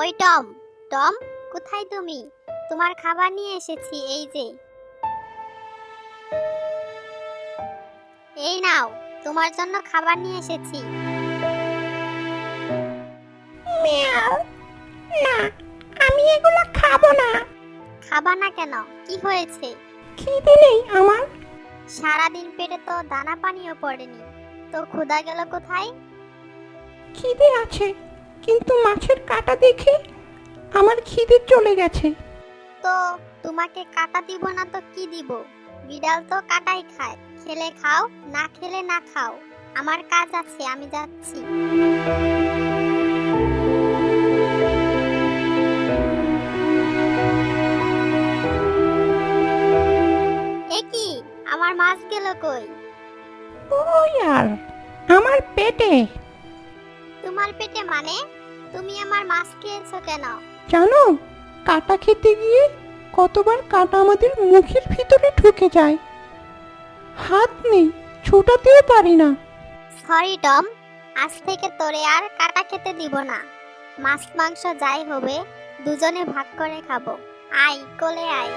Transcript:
ওই Tom Tom কোথায় তুমি? তোমার খাবার নিয়ে এসেছি এই যে। এই নাও তোমার জন্য খাবার নিয়ে এসেছি। মিয়াও না আমি এগুলো খাব না। খাবা না কেন? কি হয়েছে? খিদে নেই আমার। সারাদিন পেটে তো দানা পানিও পড়েনি। তো ক্ষুধা গেল কোথায়? খিদে আছে। কিন্তু মাছের কাটা দেখে আমার খিদে চলে গেছে। তো তোমাকে কাটা দিব না তো কি দিব? বিড়াল তো কাটাই খায়। খেলে খাও না খেলে না খাও। আমার কাজ আছে আমি যাচ্ছি। এ কি? আমার মাছ গেল কই? ওই আর আমার পেটে। তোমার পেটে মানে? তুমি আমার মাছ খেয়েছো কেন? জানো কাটা খেতে গিয়ে কতবার কাটা আমাদের মুখের ভিতরে ঢুকে যায়। হাত নেই ছোটাতেও পারি না। সরি টম আজ থেকে তোরে আর কাটা খেতে দিব না। মাছ মাংস যাই হবে দুজনে ভাগ করে খাব। আয় কোলে আয়।